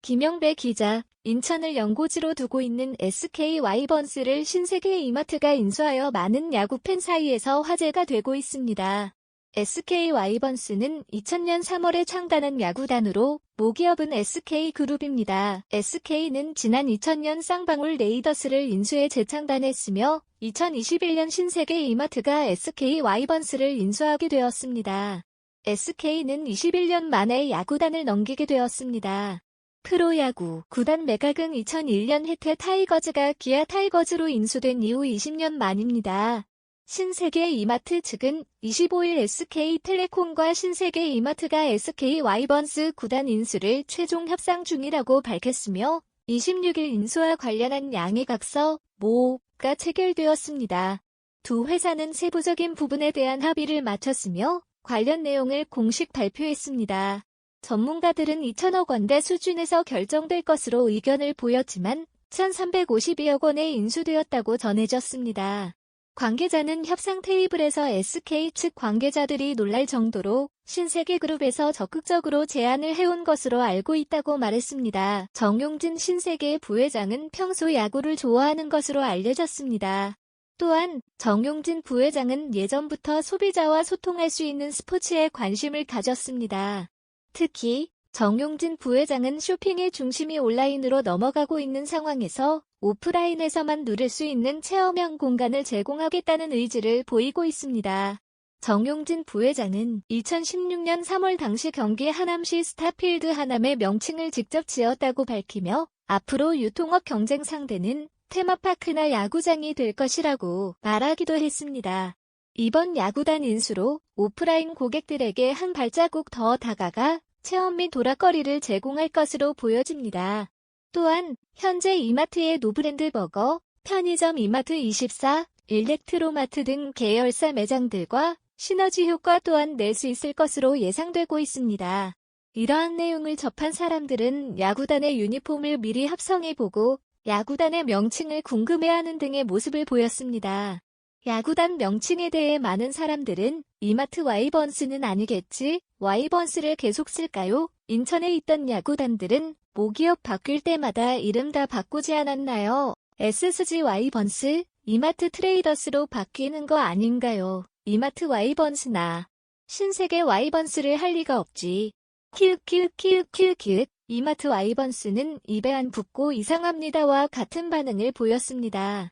김영배 기자, 인천을 연고지로 두고 있는 SK 와이번스를 신세계 이마트가 인수하여 많은 야구 팬 사이에서 화제가 되고 있습니다. SK 와이번스는 2000년 3월에 창단한 야구단으로 모기업은 SK그룹입니다. SK는 지난 2000년 쌍방울 레이더스를 인수해 재창단했으며 2021년 신세계 이마트가 SK 와이번스를 인수하게 되었습니다. SK는 21년 만에 야구단을 넘기게 되었습니다. 프로야구 구단 매각은 2001년 혜태 타이거즈가 기아 타이거즈로 인수된 이후 20년 만입니다. 신세계 이마트 측은 25일 SK텔레콤과 신세계 이마트가 SK 와이번스 구단 인수를 최종 협상 중이라고 밝혔으며 26일 인수와 관련한 양해각서 모가 체결되었습니다. 두 회사는 세부적인 부분에 대한 합의를 마쳤으며 관련 내용을 공식 발표했습니다. 전문가들은 2천억 원대 수준에서 결정될 것으로 의견을 보였지만 1,352억 원에 인수되었다고 전해졌습니다. 관계자는 협상 테이블에서 SK 측 관계자들이 놀랄 정도로 신세계그룹에서 적극적으로 제안을 해온 것으로 알고 있다고 말했습니다. 정용진 신세계 부회장은 평소 야구를 좋아하는 것으로 알려졌습니다. 또한 정용진 부회장은 예전부터 소비자와 소통할 수 있는 스포츠에 관심을 가졌습니다. 특히 정용진 부회장은 쇼핑의 중심이 온라인으로 넘어가고 있는 상황에서 오프라인에서만 누릴 수 있는 체험형 공간을 제공하겠다는 의지를 보이고 있습니다. 정용진 부회장은 2016년 3월 당시 경기 하남시 스타필드 하남의 명칭을 직접 지었다고 밝히며 앞으로 유통업 경쟁 상대는 테마파크나 야구장이 될 것이라고 말하기도 했습니다. 이번 야구단 인수로 오프라인 고객들에게 한 발자국 더 다가가 체험 및 도락거리를 제공할 것으로 보여집니다. 또한 현재 이마트의 노브랜드 버거, 편의점 이마트 24, 일렉트로마트 등 계열사 매장들과 시너지 효과 또한 낼 수 있을 것으로 예상되고 있습니다. 이러한 내용을 접한 사람들은 야구단의 유니폼을 미리 합성해보고 야구단의 명칭을 궁금해하는 등의 모습을 보였습니다. 야구단 명칭에 대해 많은 사람들은 이마트 와이번스는 아니겠지? 와이번스를 계속 쓸까요? 인천에 있던 야구단들은 모기업 바뀔 때마다 이름 다 바꾸지 않았나요? SSG 와이번스, 이마트 트레이더스로 바뀌는 거 아닌가요? 이마트 와이번스나 신세계 와이번스를 할 리가 없지. 키읔키읔키읔키읔키읔 이마트 와이번스는 입에 안 붙고 이상합니다와 같은 반응을 보였습니다.